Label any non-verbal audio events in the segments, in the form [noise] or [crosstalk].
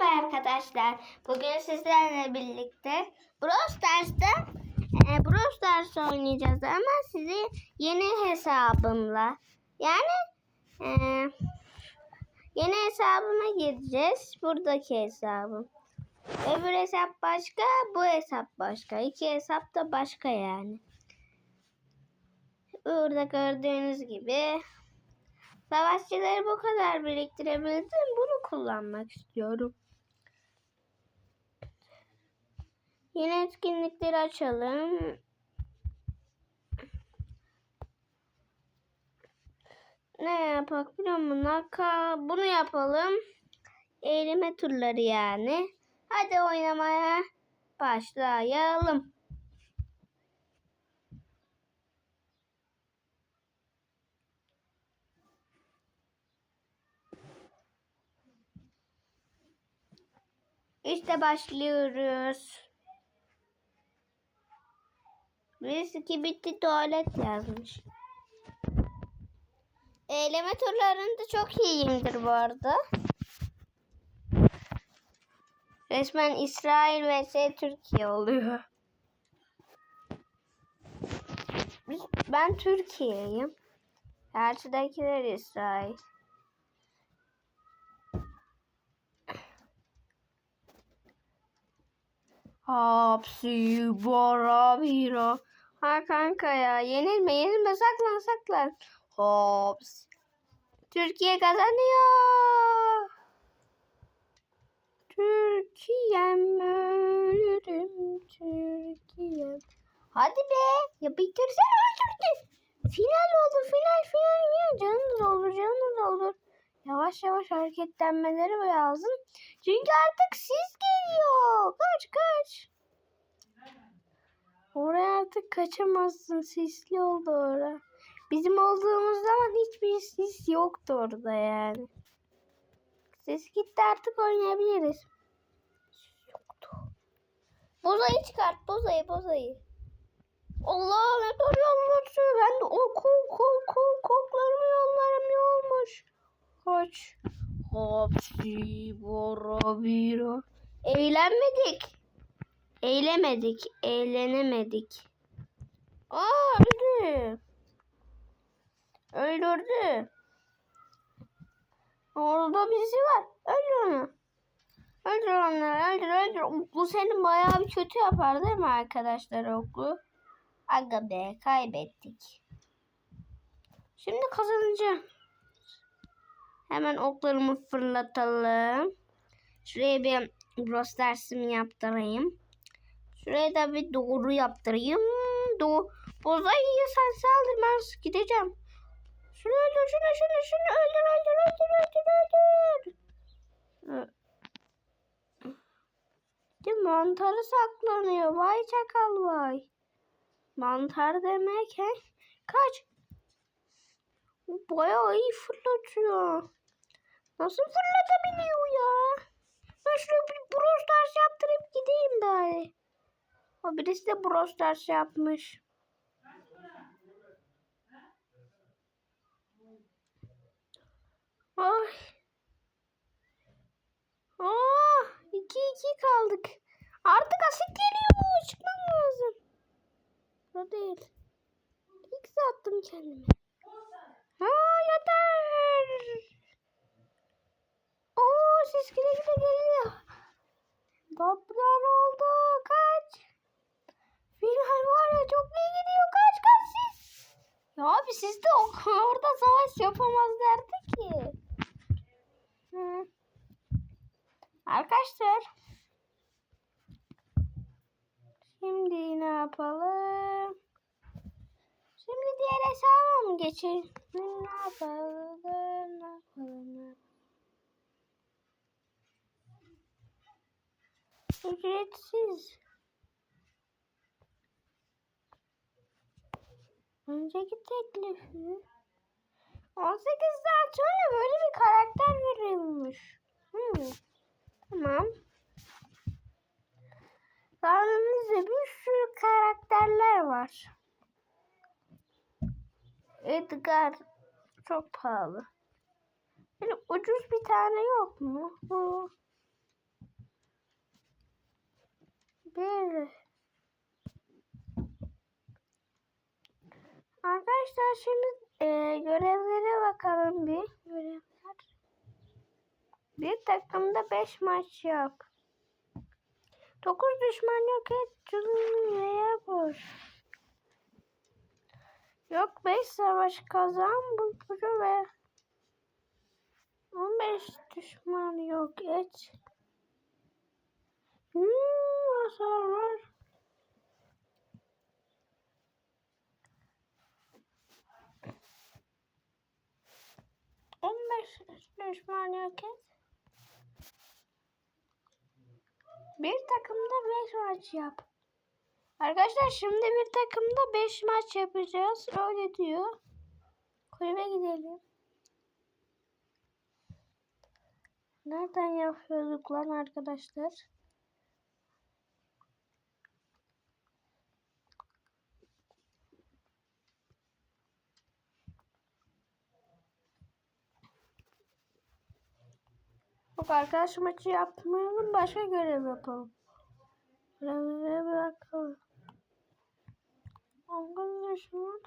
Merhaba arkadaşlar. Bugün sizlerle birlikte Brawl Stars'ta e, Brawl Stars oynayacağız ama sizi yeni hesabımla yani e, yeni hesabıma gireceğiz. Buradaki hesabım. Öbür hesap başka, bu hesap başka. İki hesap da başka yani. Burada gördüğünüz gibi Savaşçıları bu kadar biriktirebildim. Bunu kullanmak istiyorum. Yeni etkinlikleri açalım. Ne yapak biliyor musun? Bunu yapalım. Eğleme turları yani. Hadi oynamaya başlayalım. İşte başlıyoruz. Birisi bitti tuvalet yazmış. Eyleme turlarında çok iyiyimdir bu arada. Resmen İsrail vs Türkiye oluyor. Ben Türkiye'yim. Karşıdakiler İsrail. Hapsi bara bira. Ha kanka ya yenilme yenilme saklan saklan. Hops. Türkiye kazanıyor. Türkiye'm ölürüm Türkiye'm. Hadi be ya bitirsene öldürdü. Final oldu final final final. Canınız olur canınız olur. Yavaş yavaş hareketlenmeleri lazım. Çünkü artık sis geliyor. Kaç kaç. Oraya artık kaçamazsın. Sisli oldu orada. Bizim olduğumuz zaman hiçbir sis yoktu orada yani. Ses gitti artık oynayabiliriz. Yoktu. Bozayı çıkart. Bozayı bozayı. Allah ne kadar yollarsa. Ben de o kok kok kok koklarımı yollarım ne olmuş. Kaç. Hapsi bora bira. Eğlenmedik. Eğlemedik. Eğlenemedik. Aa öldü. Öldürdü. Orada birisi var. Öldür onu. Öldür onları. Öldür öldür. Bu senin bayağı bir kötü yapar değil mi arkadaşlar oklu? Aga be kaybettik. Şimdi kazanacağım. Hemen oklarımı fırlatalım. Şuraya bir Brawl dersimi yaptırayım. Şuraya da bir doğru yaptırayım. Do Bozayı sen saldır ben gideceğim. Şunu öldür şunu şunu şunu öldür öldür öldür öldür öldür. De mantarı saklanıyor. Vay çakal vay. Mantar demek he. Kaç. Bayağı iyi fırlatıyor. Nasıl fırlatabiliyor ya? Ben şuraya bir Brawl Stars yaptırıp gideyim bari. O birisi de Brawl Stars yapmış. Ay. Oh, iki iki kaldık. Artık asit geliyor. Çıkmam lazım. O değil. X attım kendime. Aa yeter. Oo ses gide gide geliyor. Toplar oldu. Kaç. Final var ya çok iyi gidiyor. Kaç kaç siz. Ya abi siz de [laughs] orada savaş yapamazlardı ki. Hı. Arkadaşlar. Şimdi ne yapalım? Şimdi diğer hesaba mı geçelim? Ne yapalım? Ne yapalım? Ne yapalım? Ücretsiz. Önceki teklifi. 18 saat sonra böyle bir karakter veriyormuş. Hmm. Tamam. Sağlığımızda bir sürü karakterler var. Edgar çok pahalı. Böyle ucuz bir tane yok mu? Bu Bir. Arkadaşlar şimdi e, görevlere bakalım bir. Görevler. Bir takımda 5 maç yap. 9 düşman yok et. Cümle yapış. Yok 5 savaş kazan bu pro ve 15 düşman yok et. Hmm, var. On beş düşman et. Bir takımda beş maç yap. Arkadaşlar şimdi bir takımda 5 maç yapacağız. Öyle diyor. Kulübe gidelim. Nereden yapıyorduk lan arkadaşlar? Yok arkadaş maçı yapmayalım. Başka görev yapalım. Görevlere. Ongun düşman.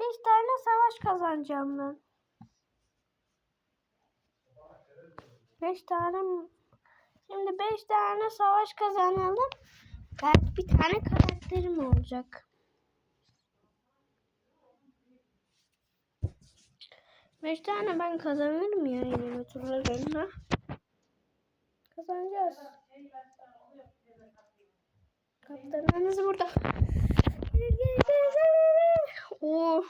Beş tane savaş kazanacağım ben. Beş tane? Şimdi beş tane savaş kazanalım. Belki bir tane karakterim olacak. Beş tane ben kazanırım ya yine turlarında. Kazanacağız. Kaptanımız burada. Gel. Oh.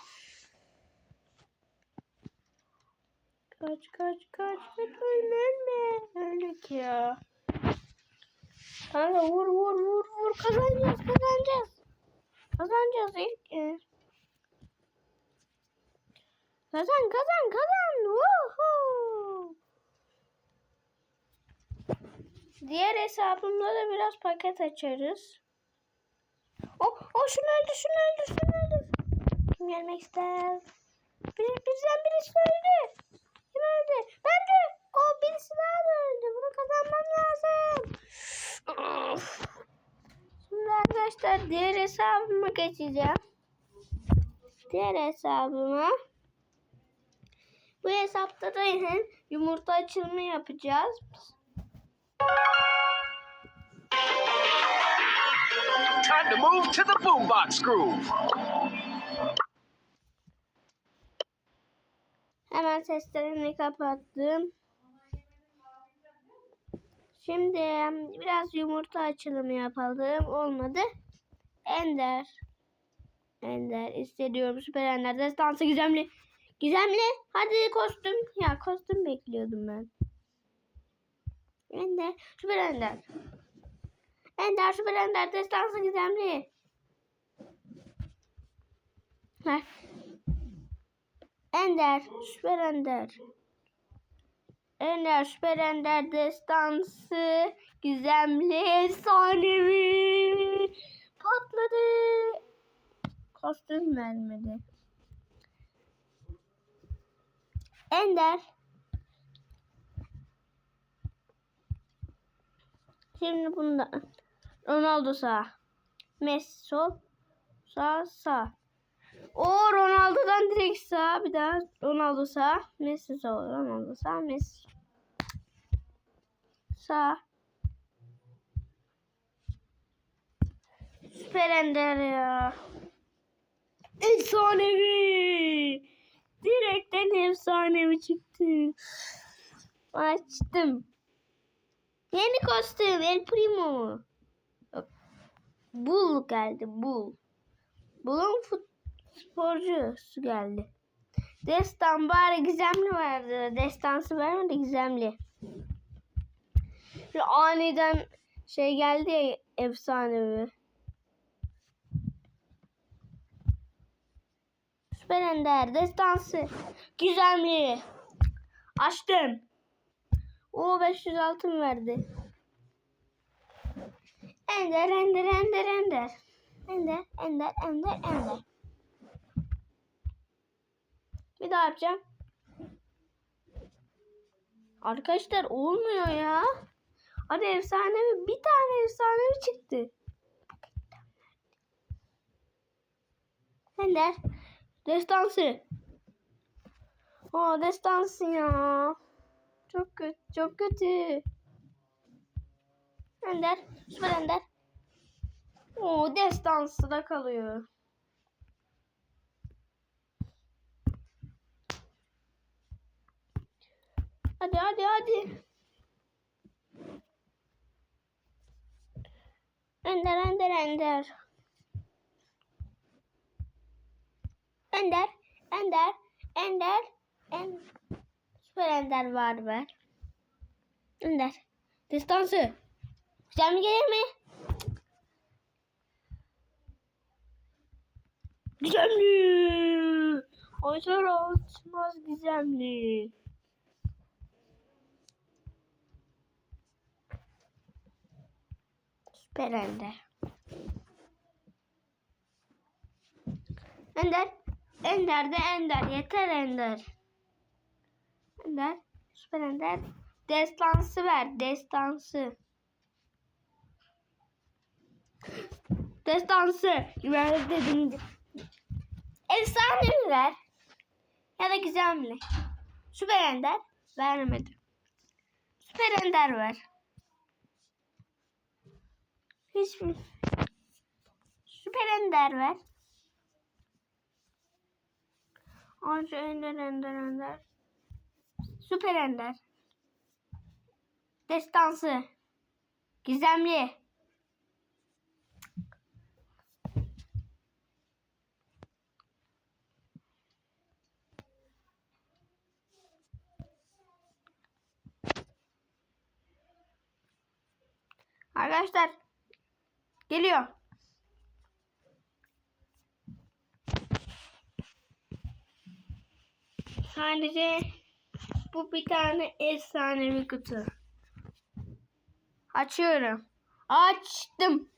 Kaç kaç kaç kaç ölme öldük ya. Kanka vur vur vur vur kazanacağız kazanacağız. Kazanacağız ilk. Kazan kazan kazan. Woohoo. Diğer hesabımda da biraz paket açarız. Oh, oh şunu öldür, şunu öldür, şunu öldür. Kim gelmek ister? Bir, bizden birisi öldü. Kim öldü? Ben de. Oh, birisi daha da öldü. Bunu kazanmam lazım. Şimdi arkadaşlar diğer hesabıma geçeceğim. Diğer hesabıma. Bu hesapta da yumurta açılımı yapacağız. Time to move to the boombox groove. Hemen seslerini kapattım. Şimdi biraz yumurta açılımı yapalım. Olmadı. Ender. Ender. İstediyorum. Süper Ender. Destansı gizemli. Gizemli. Hadi kostüm. Ya kostüm bekliyordum ben. Ender. Süper Ender. Ender. Süper Ender. Destansı gizemli. Ver. Ender, Süper Ender. Ender, Süper Ender destansı, gizemli, efsanevi. Patladı. Kostüm vermedi. Ender. Şimdi bunda. Ronaldo sağ. Messi sol. Sağ sağ. O Ronaldo'dan direkt sağ. Bir daha Ronaldo sağ. Messi sağ. Ronaldo sağ. Messi. Sağ. Süper Ender ya. Efsanevi. Direkten efsanevi çıktı. Açtım. Yeni kostüm. El Primo mu? Yok. Bull geldi. Bull. Bull'un fut sporcusu geldi. Destan bari gizemli verdi. Destansı vermedi gizemli. Şu aniden şey geldi ya efsanevi. Süper Ender destansı. Gizemli. Açtım. O 500 altın verdi. Ender, Ender, Ender, Ender. Ender, Ender, Ender, Ender. Bir daha yapacağım. Arkadaşlar olmuyor ya. Hadi efsanevi bir tane efsanevi çıktı. Ender. Destansı. Aa destansı ya. Çok kötü. Çok kötü. Ender. Süper Ender. Oo destansı da kalıyor. Hadi hadi hadi. Ender Ender Ender. Ender Ender Ender en Süper Ender var be. Ender. Distansı. Güzel mi gelir mi? Gizemli. Açar açmaz gizemli. Süper Ender. Ender. Ender de Ender. Yeter Ender. Ender. Süper Ender. Destansı ver. Destansı. Destansı. Ver dedim. Efsane mi ver? Ya da güzel Süper Ender. Vermedim. Süper Ender ver. Hiç mi? Süper Ender ver. Anca Ender Ender Ender. Süper Ender. Destansı. Gizemli. Arkadaşlar geliyor. Sadece bu bir tane efsanevi kutu. Açıyorum. Açtım.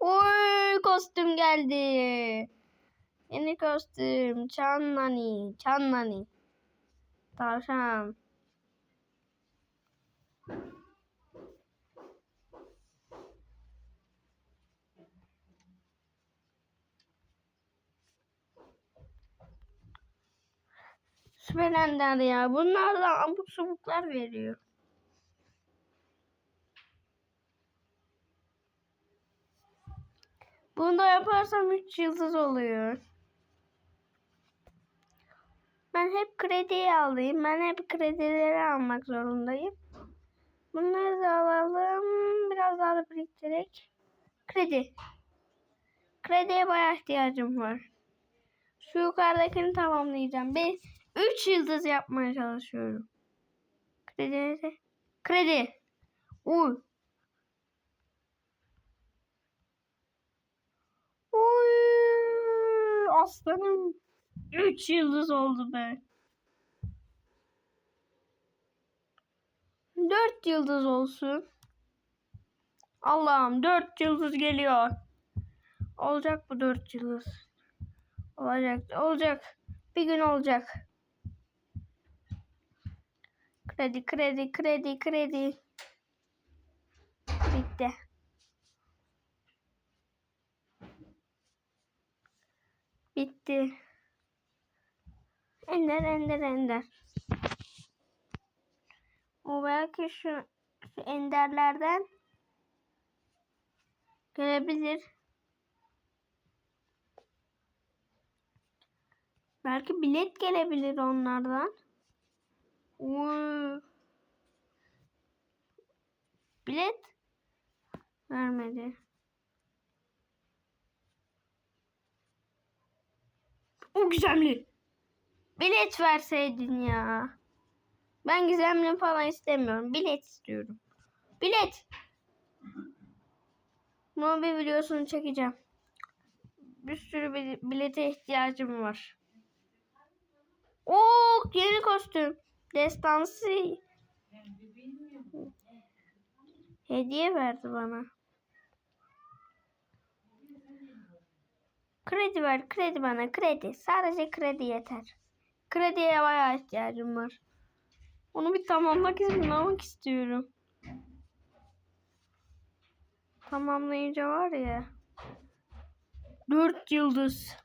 Oy kostüm geldi. Yeni kostüm. Çanlani. Çanlani. Tavşan. Süper Ender ya. Bunlar da abuk subuklar veriyor. Bunu da yaparsam 3 yıldız oluyor. Ben hep krediyi alayım. Ben hep kredileri almak zorundayım. Bunları da alalım. Biraz daha da biriktirerek. Kredi. Krediye bayağı ihtiyacım var. Şu yukarıdakini tamamlayacağım. Bir 3 yıldız yapmaya çalışıyorum. Kredi? Kredi. Uy. Uy. Aslanım. 3 yıldız oldu be. 4 yıldız olsun. Allah'ım 4 yıldız geliyor. Olacak bu 4 yıldız. Olacak, olacak. Bir gün olacak. Kredi, kredi, kredi, kredi. Bitti. Bitti. Ender, ender, ender. O belki şu, şu enderlerden gelebilir. Belki bilet gelebilir onlardan. Bilet vermedi. O gizemli. Bilet verseydin ya. Ben gizemli falan istemiyorum. Bilet istiyorum. Bilet. Bir videosunu çekeceğim. Bir sürü bil- bilete ihtiyacım var. Oo yeni kostüm. Destansı. Hediye verdi bana. Kredi ver, kredi bana, kredi. Sadece kredi yeter. Krediye bayağı ihtiyacım var. Onu bir tamamlamak için almak istiyorum. tamamlayınca var ya. Dört yıldız.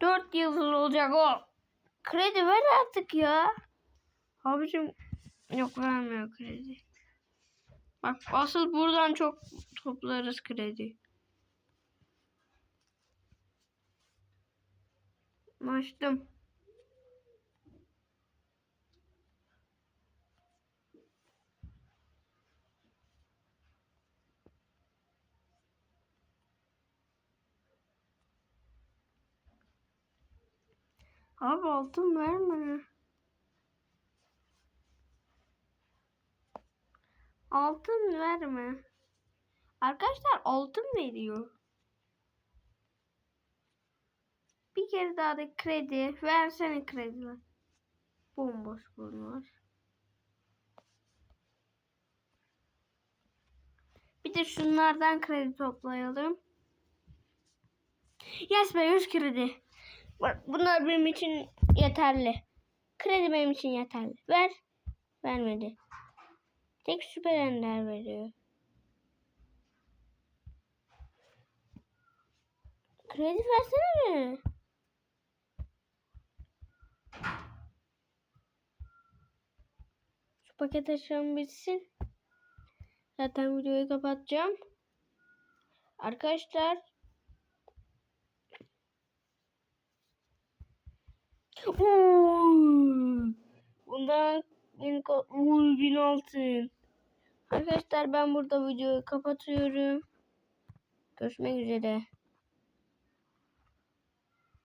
Dört yıldız olacak o. Kredi ver artık ya. Abicim yok vermiyor kredi. Bak asıl buradan çok toplarız kredi. Açtım. Abi altın verme. Altın verme. Arkadaşlar altın veriyor. Bir kere daha da kredi. Versene krediler. Bomboş bunlar. Bir de şunlardan kredi toplayalım. Yes be 100 kredi. Bunlar benim için yeterli. Kredi benim için yeterli. Ver. Vermedi. Tek süper ender veriyor. Kredi versene mi? Şu paket aşağım bitsin. Zaten videoyu kapatacağım. Arkadaşlar Uuu. Bundan bin, Uy, bin altın. Arkadaşlar ben burada videoyu kapatıyorum. Görüşmek üzere.